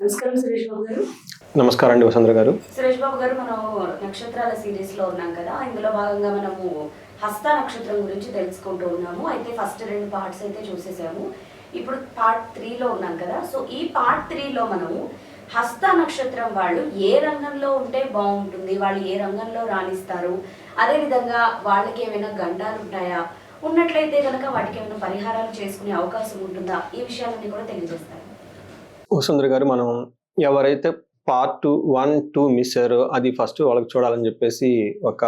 నమస్కారం సురేష్ బాబు గారు. నమస్కారం అండి వసుంధర గారు. సురేష్ బాబు గారు మనం నక్షత్రాల సిరీస్లో ఉన్నాం కదా ఇందులో భాగంగా మనము హస్త నక్షత్రం గురించి తెలుసుకుంటూ ఉన్నాము. అయితే ఫస్ట్ రెండు పార్ట్స్ అయితే చూసేసాము. ఇప్పుడు పార్ట్ త్రీలో ఉన్నాం కదా సో ఈ పార్ట్ త్రీలో మనము హస్త నక్షత్రం వాళ్ళు ఏ రంగంలో ఉంటే బాగుంటుంది వాళ్ళు ఏ రంగంలో రాణిస్తారు అదేవిధంగా వాళ్ళకి ఏమైనా గండాలు ఉంటాయా ఉన్నట్లయితే కనుక వాటికి ఏమైనా పరిహారాలు చేసుకునే అవకాశం ఉంటుందా ఈ విషయాలన్నీ కూడా తెలియజేస్తారు వసుంధర గారు మనం ఎవరైతే పార్ట్ వన్ టూ మిస్ అయ్యారో అది ఫస్ట్ వాళ్ళకి చూడాలని చెప్పేసి ఒక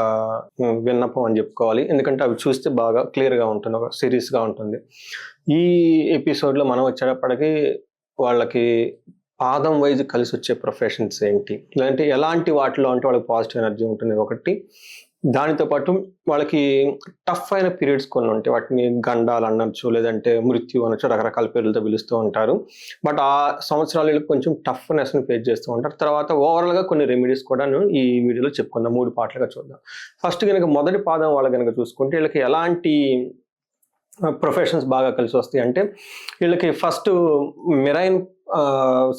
విన్నపం అని చెప్పుకోవాలి. ఎందుకంటే అవి చూస్తే బాగా క్లియర్గా ఉంటుంది ఒక సిరీస్గా ఉంటుంది. ఈ ఎపిసోడ్లో మనం వచ్చేటప్పటికి వాళ్ళకి పాదం వైజ్ కలిసి వచ్చే ప్రొఫెషన్స్ ఏంటి? లేదంటే ఎలాంటి వాటిలో అంటే వాళ్ళకి పాజిటివ్ ఎనర్జీ ఉంటుంది ఒకటి. దానితో పాటు వాళ్ళకి టఫ్ అయిన పీరియడ్స్ కొన్ని ఉంటాయి. వాటిని గండాలు అనొచ్చు లేదంటే మృత్యు అనొచ్చు రకరకాల పేర్లతో పిలుస్తూ ఉంటారు. బట్ ఆ సంవత్సరాలు కొంచెం టఫ్నెస్ని ఫేస్ చేస్తూ ఉంటారు. తర్వాత ఓవరాల్గా కొన్ని రెమెడీస్ కూడా ఈ వీడియోలో చెప్పుకుందాం. మూడు పాటలుగా చూద్దాం. ఫస్ట్ కనుక మొదటి పాదం వాళ్ళు కనుక చూసుకుంటే వీళ్ళకి ఎలాంటి ప్రొఫెషన్స్ బాగా కలిసి వస్తాయి అంటే వీళ్ళకి ఫస్ట్ మెరైన్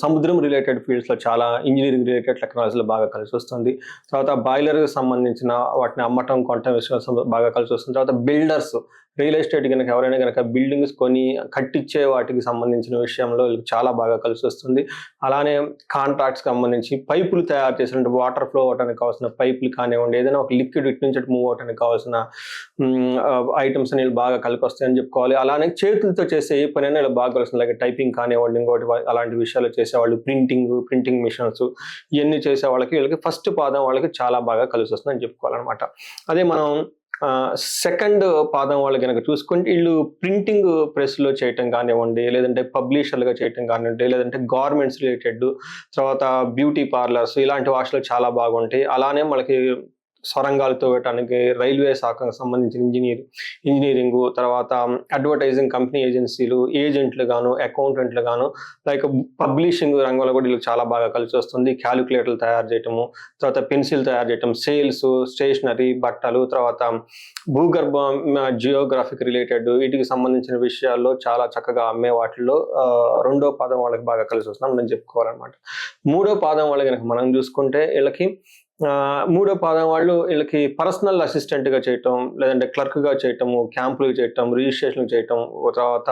సముద్రం రిలేటెడ్ ఫీల్డ్స్లో చాలా ఇంజనీరింగ్ రిలేటెడ్ టెక్నాలజీలో బాగా కలిసి వస్తుంది. తర్వాత బాయిలర్కి సంబంధించిన వాటిని అమ్మటం కొనటం విషయం బాగా కలిసి వస్తుంది. తర్వాత బిల్డర్స్ రియల్ ఎస్టేట్ కనుక ఎవరైనా కనుక బిల్డింగ్స్ కొని కట్టించే వాటికి సంబంధించిన విషయంలో వీళ్ళకి చాలా బాగా కలిసి వస్తుంది. అలానే కాంట్రాక్ట్స్కి సంబంధించి పైపులు తయారు చేసినట్టు వాటర్ ఫ్లో అవడానికి కావాల్సిన పైపులు కానివ్వండి ఏదైనా ఒక లిక్విడ్ ఇటు నుంచి మూవ్ అవడానికి కావాల్సిన ఐటమ్స్ వీళ్ళు బాగా కలిపి వస్తాయని చెప్పుకోవాలి. అలానే చేతులతో చేసే ఏ పనైనా వీళ్ళు బాగా కలిసి అలాగే టైపింగ్ కానివ్వండి ఇంకోటి అలా అలాంటి విషయాలు చేసేవాళ్ళు ప్రింటింగ్ ప్రింటింగ్ మిషన్స్ ఇవన్నీ చేసే వాళ్ళకి వీళ్ళకి ఫస్ట్ పాదం వాళ్ళకి చాలా బాగా కలిసి వస్తుందని చెప్పుకోవాలన్నమాట. అదే మనం సెకండ్ పాదం వాళ్ళు కనుక చూసుకుంటే వీళ్ళు ప్రింటింగ్ ప్రెస్లో చేయటం కానివ్వండి లేదంటే పబ్లిషర్లుగా చేయటం కానివ్వండి లేదంటే గార్మెంట్స్ రిలేటెడ్ తర్వాత బ్యూటీ పార్లర్స్ ఇలాంటి వాటిలో చాలా బాగుంటాయి. అలానే మనకి సొరంగాలు తవ్వటానికి రైల్వే శాఖకు సంబంధించిన ఇంజనీర్ ఇంజనీరింగ్ తర్వాత అడ్వర్టైజింగ్ కంపెనీ ఏజెన్సీలు ఏజెంట్లు గాను అకౌంటెంట్లు గాను లైక్ పబ్లిషింగ్ రంగంలో కూడా వీళ్ళకి చాలా బాగా కలిసి వస్తుంది. క్యాలిక్యులేటర్లు తయారు చేయటము తర్వాత పెన్సిల్ తయారు చేయటం సేల్స్ స్టేషనరీ బట్టలు తర్వాత భూగర్భ జియోగ్రఫిక్ రిలేటెడ్ వీటికి సంబంధించిన విషయాల్లో చాలా చక్కగా అమ్మే వాటిల్లో రెండో పాదం వాళ్ళకి బాగా కలిసి వస్తున్నాం మనం చెప్పుకోవాలన్నమాట. మూడో పాదం వాళ్ళకి కనుక మనం చూసుకుంటే వీళ్ళకి మూడో పాదం వాళ్ళు వీళ్ళకి పర్సనల్ అసిస్టెంట్గా చేయటం లేదంటే క్లర్క్గా చేయటము క్యాంపులు చేయటం రిజిస్ట్రేషన్ చేయటం తర్వాత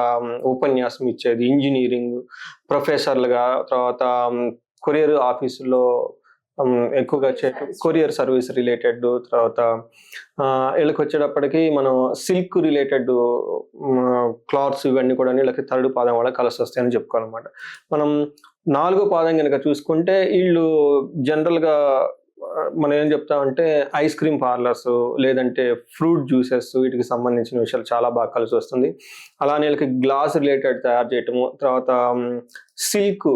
ఉపన్యాసం ఇచ్చేది ఇంజనీరింగ్ ప్రొఫెసర్లుగా తర్వాత కొరియర్ ఆఫీసులో ఉమ్, ఎక్కువగా చేయటం కొరియర్ సర్వీస్ రిలేటెడ్ తర్వాత వీళ్ళకి వచ్చేటప్పటికి మనం సిల్క్ రిలేటెడ్ క్లాత్స్ ఇవన్నీ కూడా వీళ్ళకి థర్డ్ పాదం వాళ్ళకి కలిసి వస్తాయని చెప్పుకోవాలన్నమాట. మనం నాలుగో పాదం కనుక చూసుకుంటే వీళ్ళు జనరల్గా మనం ఏం చెప్తామంటే ఐస్ క్రీమ్ పార్లర్స్ లేదంటే ఫ్రూట్ జ్యూసెస్ వీటికి సంబంధించిన విషయాలు చాలా బాగా కలిసి వస్తుంది. అలానే వీళ్ళకి గ్లాస్ రిలేటెడ్ తయారు చేయటము తర్వాత సిల్క్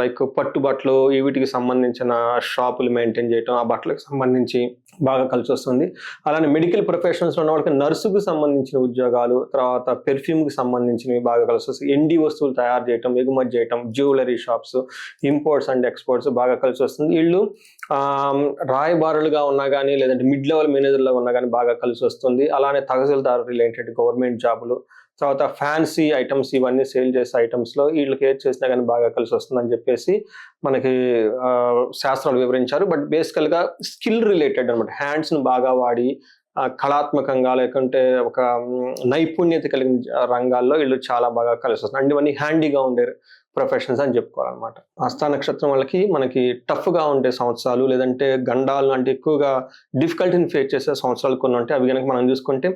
లైక్ పట్టు బట్టలు ఈ వీటికి సంబంధించిన షాపులు మెయింటైన్ చేయటం ఆ బట్టలకు సంబంధించి బాగా కలిసి వస్తుంది. అలానే మెడికల్ ప్రొఫెషనల్స్ ఉన్న వాళ్ళకి నర్సుకు సంబంధించిన ఉద్యోగాలు తర్వాత పెర్ఫ్యూమ్కి సంబంధించినవి బాగా కలిసి వస్తాయి. ఎండి వస్తువులు తయారు చేయటం ఎగుమతి చేయటం jewellery shops imports and exports బాగా కలిసి వస్తుంది. వీళ్ళు రాయబారులుగా ఉన్నా కానీ లేదంటే మిడ్ లెవెల్ మేనేజర్లుగా ఉన్నా కానీ బాగా కలిసి వస్తుంది. అలానే తహసీల్దార్ రిలేటెడ్ గవర్నమెంట్ జాబులు తర్వాత ఫ్యాన్సీ ఐటమ్స్ ఇవన్నీ సేల్ చేసే ఐటమ్స్లో వీళ్ళకి ఏది చేసినా కానీ బాగా కలిసి వస్తుందని చెప్పేసి మనకి ఆ, శాస్త్రాలు వివరించారు. బట్ బేసికల్గా స్కిల్ రిలేటెడ్ అనమాట హ్యాండ్స్ని బాగా వాడి కళాత్మకంగా లేకుంటే ఒక నైపుణ్యత కలిగిన రంగాల్లో వీళ్ళు చాలా బాగా కలిసి వస్తుంది అండ్ ఇవన్నీ హ్యాండీగా ఉండే ప్రొఫెషన్స్ అని చెప్పుకోవాలన్నమాట. హస్త నక్షత్రం వాళ్ళకి మనకి టఫ్గా ఉండే సంవత్సరాలు లేదంటే గండాలు లాంటి ఎక్కువగా డిఫికల్టీని ఫేస్ చేసే సంవత్సరాలు కొన్ని ఉంటాయి. అవి కనుక మనం చూసుకుంటే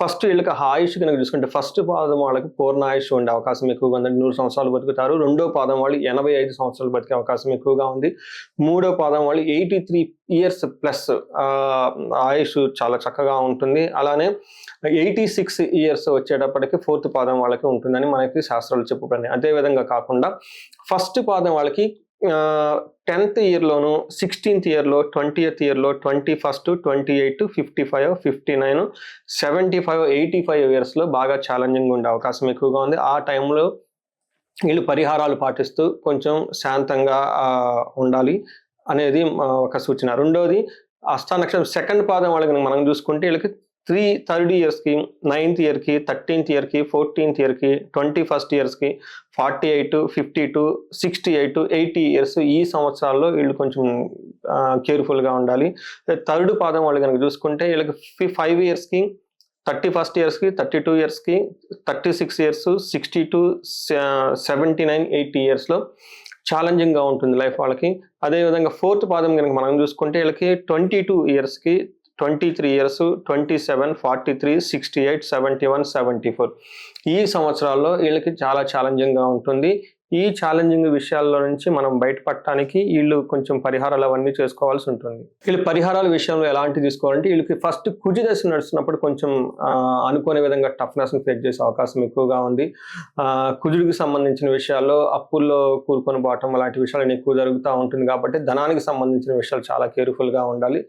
ఫస్ట్ వీళ్ళకి ఆయుష్ కనుక చూసుకుంటే ఫస్ట్ పాదం వాళ్ళకి పూర్ణ ఆయుష్ ఉండే అవకాశం ఎక్కువగా ఉంది. నూరు సంవత్సరాలు బతుకుతారు. రెండో పాదం వాళ్ళు ఎనభై ఐదు సంవత్సరాలు బతికే అవకాశం ఎక్కువగా ఉంది. మూడో పాదం వాళ్ళు ఎయిటీ త్రీ ఇయర్స్ ప్లస్ ఆయుష్ చాలా చక్కగా ఉంటుంది. అలానే ఎయిటీ సిక్స్ ఇయర్స్ వచ్చేటప్పటికి ఫోర్త్ పాదం వాళ్ళకి ఉంటుందని మనకి శాస్త్రాలు చెప్పబడినాయి అదే విధంగా కాకుండా ఫస్ట్ పాదం వాళ్ళకి టెన్త్ ఇయర్లోను సిక్స్టీన్త్ ఇయర్లో ట్వంటీయత్ ఇయర్లో twenty first twenty eight fifty five fifty nine seventy five eighty five ఇయర్స్లో బాగా ఛాలెంజింగ్ ఉండే అవకాశం ఎక్కువగా ఉంది. ఆ టైంలో వీళ్ళు పరిహారాలు పాటిస్తూ కొంచెం శాంతంగా ఉండాలి అనేది ఒక సూచన. రెండోది అస్థానక్షం సెకండ్ పాదం వాళ్ళకి మనం చూసుకుంటే వీళ్ళకి త్రీ థర్డ్ ఇయర్స్కి నైన్త్ ఇయర్కి థర్టీన్త్ ఇయర్కి ఫోర్టీన్త్ ఇయర్కి ట్వంటీ ఫస్ట్ ఇయర్స్కి forty eight fifty two sixty eight eighty years ఈ సంవత్సరాల్లో వీళ్ళు కొంచెం కేర్ఫుల్గా ఉండాలి. థర్డ్ పాదం వాళ్ళు కనుక చూసుకుంటే వీళ్ళకి ఫైవ్ ఇయర్స్కి థర్టీ ఫస్ట్ ఇయర్స్కి థర్టీ టూ ఇయర్స్కి thirty six years sixty two seventy nine eighty ఇయర్స్లో ఛాలెంజింగ్గా ఉంటుంది లైఫ్ వాళ్ళకి. అదేవిధంగా ఫోర్త్ పాదం కనుక మనం చూసుకుంటే వీళ్ళకి ట్వంటీ టూ ఇయర్స్కి twenty three years twenty seven forty three sixty eight seventy one seventy four ఈ సంవత్సరాల్లో వీళ్ళకి చాలా ఛాలెంజింగ్గా ఉంటుంది. ఈ ఛాలెంజింగ్ విషయాల్లో నుంచి మనం బయటపడటానికి వీళ్ళు కొంచెం పరిహారాలు అవన్నీ చేసుకోవాల్సి ఉంటుంది. వీళ్ళు పరిహారాల విషయంలో ఎలాంటి తీసుకోవాలంటే వీళ్ళకి ఫస్ట్ కుజి దశ నడుస్తున్నప్పుడు కొంచెం అనుకునే అనుకోని విధంగా టఫ్నెస్ క్రియేట్ చేసే అవకాశం ఎక్కువగా ఉంది. కుజుడికి సంబంధించిన విషయాల్లో అప్పుల్లో కూరుకొని పోవటం అలాంటి విషయాలు ఎక్కువ జరుగుతూ ఉంటుంది కాబట్టి ధనానికి సంబంధించిన విషయాలు చాలా కేర్ఫుల్గా ఉండాలి.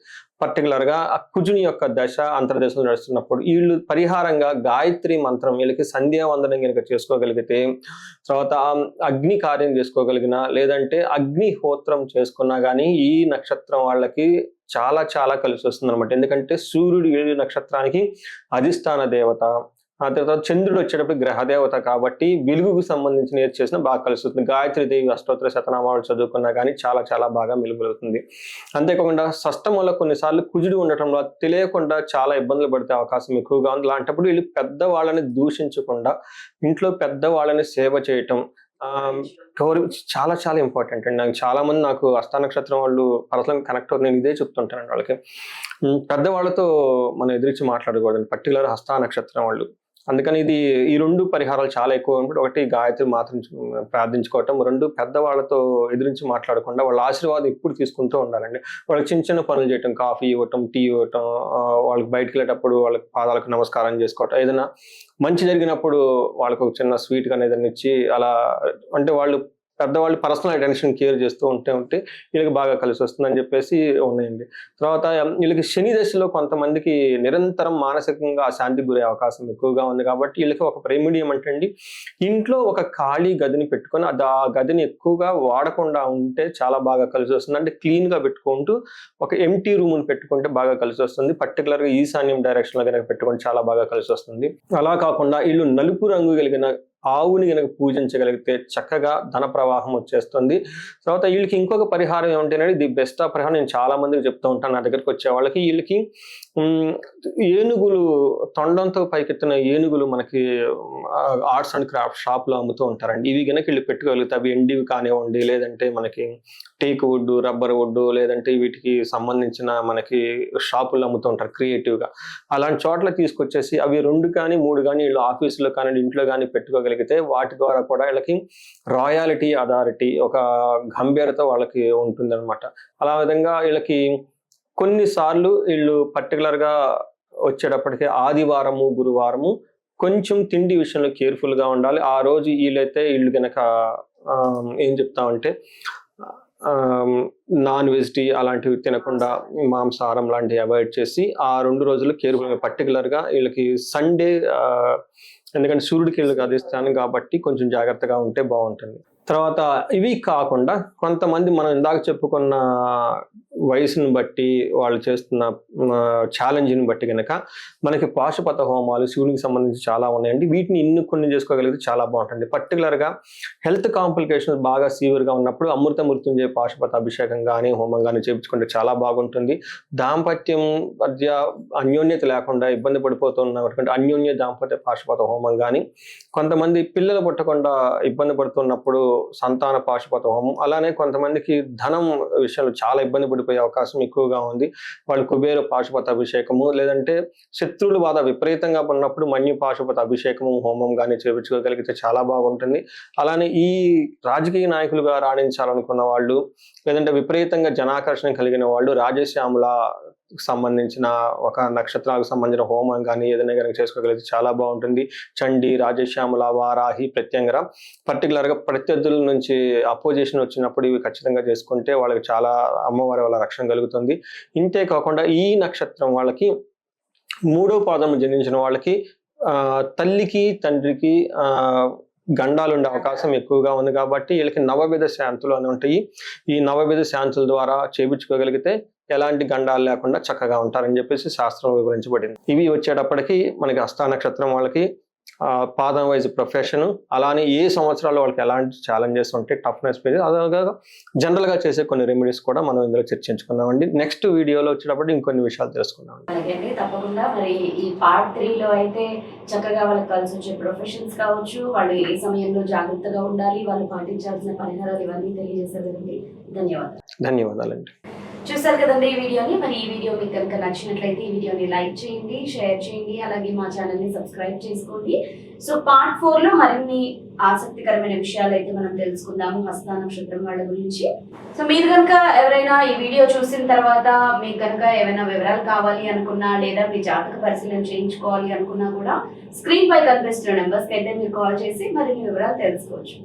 పర్టికులర్గా అక్కుజుని కుజుని యొక్క దశ అంతర్దశలు నడుస్తున్నప్పుడు వీళ్ళు పరిహారంగా గాయత్రి మంత్రం వీళ్ళకి సంధ్యావందనం కనుక చేసుకోగలిగితే తర్వాత అగ్ని కార్యం చేసుకోగలిగిన లేదంటే అగ్నిహోత్రం చేసుకున్నా కానీ ఈ నక్షత్రం వాళ్ళకి చాలా చాలా కలిసి వస్తుంది అనమాట ఎందుకంటే సూర్యుడు ఏడు నక్షత్రానికి అధిష్టాన దేవత. ఆ తర్వాత చంద్రుడు వచ్చేటప్పుడు గ్రహదేవత కాబట్టి వెలుగుకు సంబంధించి నేర్చు చేసిన బాగా కలుస్తుంది. గాయత్రి దేవి అష్టోత్తర శతనామాలు చదువుకున్నా కానీ చాలా చాలా బాగా మెలుగులుతుంది అంతేకాకుండా షష్టమంలో కొన్నిసార్లు కుజుడు ఉండటం వల్ల తెలియకుండా చాలా ఇబ్బందులు పడితే అవకాశం ఎక్కువగా ఉంది. అలాంటప్పుడు వీళ్ళు పెద్దవాళ్ళని దూషించకుండా ఇంట్లో పెద్దవాళ్ళని సేవ చేయటం గౌరవ చాలా చాలా ఇంపార్టెంట్ అండి. నాకు చాలా మంది నాకు హస్త నక్షత్రం వాళ్ళు పర్సనల్ కనెక్ట్ అవుతుంది నేను ఇదే చెప్తుంటాను వాళ్ళకి. పెద్దవాళ్ళతో మనం ఎదురించి మాట్లాడకూడదు పర్టికులర్ హస్త నక్షత్రం వాళ్ళు. అందుకని ఇది ఈ రెండు పరిహారాలు చాలా ఎక్కువ ఉంటుంది ఒకటి గాయత్రి మాత్రం ప్రార్థించుకోవటం రెండు పెద్దవాళ్ళతో ఎదురించి మాట్లాడకుండా వాళ్ళ ఆశీర్వాదం ఎప్పుడు తీసుకుంటూ ఉండాలండి. వాళ్ళకి చిన్న చిన్న పనులు చేయటం కాఫీ ఇవ్వటం టీ ఇవ్వటం వాళ్ళకి బయటకు వెళ్ళేటప్పుడు వాళ్ళకి పాదాలకు నమస్కారం చేసుకోవటం ఏదైనా మంచి జరిగినప్పుడు వాళ్ళకు ఒక చిన్న స్వీట్ కానీ ఏదైనా ఇచ్చి అలా అంటే వాళ్ళు పెద్దవాళ్ళు పర్సనల్ అటెన్షన్ కేర్ చేస్తూ ఉంటే ఉంటే వీళ్ళకి బాగా కలిసి వస్తుందని చెప్పేసి ఉన్నాయండి. తర్వాత వీళ్ళకి శని దశలో కొంతమందికి నిరంతరం మానసికంగా అశాంతికి గురే అవకాశం ఎక్కువగా ఉంది కాబట్టి వీళ్ళకి ఒక ప్రేమిడియం అంటే అండి ఇంట్లో ఒక ఖాళీ గదిని పెట్టుకొని అది ఆ గదిని ఎక్కువగా వాడకుండా ఉంటే చాలా బాగా కలిసి వస్తుంది. అంటే క్లీన్గా పెట్టుకుంటూ ఒక ఎంటీ రూమ్ని పెట్టుకుంటే బాగా కలిసి వస్తుంది. పర్టికులర్గా ఈశాన్యం డైరెక్షన్లో కనుక పెట్టుకుంటే చాలా బాగా కలిసి వస్తుంది. అలా కాకుండా వీళ్ళు నలుపు రంగు కలిగిన ఆవుని కనుక పూజించగలిగితే చక్కగా ధన ప్రవాహం వచ్చేస్తుంది. తర్వాత వీళ్ళకి ఇంకొక పరిహారం ఏమిటంటే ది బెస్ట్ ఆఫ్ పరిహారం నేను చాలా మందికి చెప్తూ ఉంటాను నా దగ్గరికి వచ్చే వాళ్ళకి. వీళ్ళకి ఏనుగులు తొండంతో పైకెత్తిన ఏనుగులు మనకి ఆర్ట్స్ అండ్ క్రాఫ్ట్ షాప్లో అమ్ముతూ ఉంటారండి. ఇవి కనుక వీళ్ళు పెట్టుకోగలిగితే అవి ఎండివి కానివ్వండి లేదంటే మనకి టేక్ వుడ్ రబ్బర్ వుడ్ లేదంటే వీటికి సంబంధించిన మనకి షాపులు అమ్ముతూ ఉంటారు క్రియేటివ్గా అలాంటి చోట్ల తీసుకొచ్చేసి అవి రెండు కానీ మూడు కానీ వీళ్ళు ఆఫీసులో కానీ ఇంట్లో కానీ పెట్టుకోగలిగితే వాటి ద్వారా కూడా వీళ్ళకి రాయాలిటీ అథారిటీ ఒక గంభీరత వాళ్ళకి ఉంటుందన్నమాట. అలా విధంగా వీళ్ళకి కొన్నిసార్లు వీళ్ళు పర్టికులర్గా వచ్చేటప్పటికి ఆదివారము గురువారము కొంచెం తిండి విషయంలో కేర్ఫుల్గా ఉండాలి. ఆ రోజు వీళ్ళైతే వీళ్ళు కనుక ఏం చెప్తామంటే నాన్ వెజిటీ అలాంటివి తినకుండా మాంసాహారం లాంటివి అవాయిడ్ చేసి ఆ రెండు రోజులు కేర్ఫుల్గా పర్టికులర్గా వీళ్ళకి సండే ఎందుకంటే సూర్యుడికి వీళ్ళు అధిష్టానం కాబట్టి కొంచెం జాగ్రత్తగా ఉంటే బాగుంటుంది. తర్వాత ఇవి కాకుండా కొంతమంది మనం ఇందాక చెప్పుకున్న వయసుని బట్టి వాళ్ళు చేస్తున్న ఛాలెంజ్ని బట్టి కనుక మనకి పాశుపత హోమాలు శివునికి సంబంధించి చాలా ఉన్నాయండి. వీటిని ఇన్ని కొన్ని చేసుకోగలిగితే చాలా బాగుంటుంది. పర్టికులర్గా హెల్త్ కాంప్లికేషన్స్ బాగా సీవియర్గా ఉన్నప్పుడు అమృత మృత్యుంజయ పాశుపత అభిషేకం కానీ హోమం కానీ చేయించుకుంటే చాలా బాగుంటుంది. దాంపత్యం మధ్య అన్యోన్యత లేకుండా ఇబ్బంది పడిపోతున్నటువంటి అన్యోన్య దాంపత్య పాశుపత హోమం కానీ కొంతమంది పిల్లలు పుట్టకుండా ఇబ్బంది పడుతున్నప్పుడు సంతాన పాశుపత హోమం అలానే కొంతమందికి ధనం విషయంలో చాలా ఇబ్బంది పడి కోల్పోయే అవకాశం ఎక్కువగా ఉంది. వాళ్ళు కుబేర పాశుపత అభిషేకము లేదంటే శత్రువుల బాధ విపరీతంగా ఉన్నప్పుడు మన్యు పాశుపత అభిషేకము హోమం కానీ చేయించుకోగలిగితే చాలా బాగుంటుంది. అలానే ఈ రాజకీయ నాయకులుగా రాణించాలనుకున్న వాళ్ళు లేదంటే విపరీతంగా జనాకర్షణ కలిగిన వాళ్ళు రాజశ్యాముల సంబంధించిన ఒక నక్షత్రాలకు సంబంధించిన హోమం కానీ ఏదైనా కనుక చేసుకోగలిగితే చాలా బాగుంటుంది. చండి రాజశ్యాముల వారాహి ప్రత్యంగర. పర్టికులర్గా ప్రత్యర్థుల నుంచి అపోజిషన్ వచ్చినప్పుడు ఇవి ఖచ్చితంగా చేసుకుంటే వాళ్ళకి చాలా అమ్మవారి వల్ల రక్షణ కలుగుతుంది. ఇంతే కాకుండా ఈ నక్షత్రం వాళ్ళకి మూడో పాదం జన్మించిన వాళ్ళకి తల్లికి తండ్రికి గండాలు ఉండే అవకాశం ఎక్కువగా ఉంది కాబట్టి వీళ్ళకి నవవిధ శాంతులు అని ఉంటాయి. ఈ నవవిధ శాంతుల ద్వారా చేపించుకోగలిగితే ఎలాంటి గండాలు లేకుండా చక్కగా ఉంటారని చెప్పేసి శాస్త్రం వివరించబడింది. ఇవి వచ్చేటప్పటికి మనకి హస్త నక్షత్రం వాళ్ళకి పాదం వైజ్ ప్రొఫెషన్ అలానే ఏ సంవత్సరాల్లో వాళ్ళకి ఎలాంటి ఛాలెంజెస్ ఉంటాయి టఫ్నెస్ పీరియడ్ అలాగా జనరల్గా చేసే కొన్ని రెమెడీస్ కూడా మనం ఇందులో చర్చించుకున్నామండి నెక్స్ట్ వీడియోలో వచ్చేటప్పుడు ఇంకొన్ని విషయాలు తెలుసుకున్నాం తప్పకుండా మరి ఈ పార్ట్ త్రీలో అయితే చక్కగా వాళ్ళకి కలిసి వచ్చే ప్రొఫెషన్స్ కావచ్చు వాళ్ళు ఏ సమయంలో జాగ్రత్తగా ఉండాలి వాళ్ళు పాటించాల్సిన పరిహారాలు ఇవన్నీ తెలియజేశారు కదండి ధన్యవాదాలు. ధన్యవాదాలండి. చూసారు కదండి ఈ వీడియోని. మరి ఈ వీడియో మీకు కనుక నచ్చినట్లయితే ఈ వీడియోని లైక్ చేయండి షేర్ చేయండి అలాగే మా ఛానల్ని సబ్స్క్రైబ్ చేసుకోండి. సో పార్ట్ ఫోర్లో మరిన్ని ఆసక్తికరమైన విషయాలు అయితే మనం తెలుసుకుందాము హస్త నక్షత్రం వాళ్ళ గురించి. సో మీరు కనుక ఎవరైనా ఈ వీడియో చూసిన తర్వాత మీకు కనుక ఏమైనా వివరాలు కావాలి అనుకున్నా లేదా మీ జాతక పరిశీలన చేయించుకోవాలి అనుకున్నా కూడా స్క్రీన్ పై కనిపిస్తున్న నెంబర్స్కి అయితే మీరు కాల్ చేసి మరిన్ని వివరాలు తెలుసుకోవచ్చు.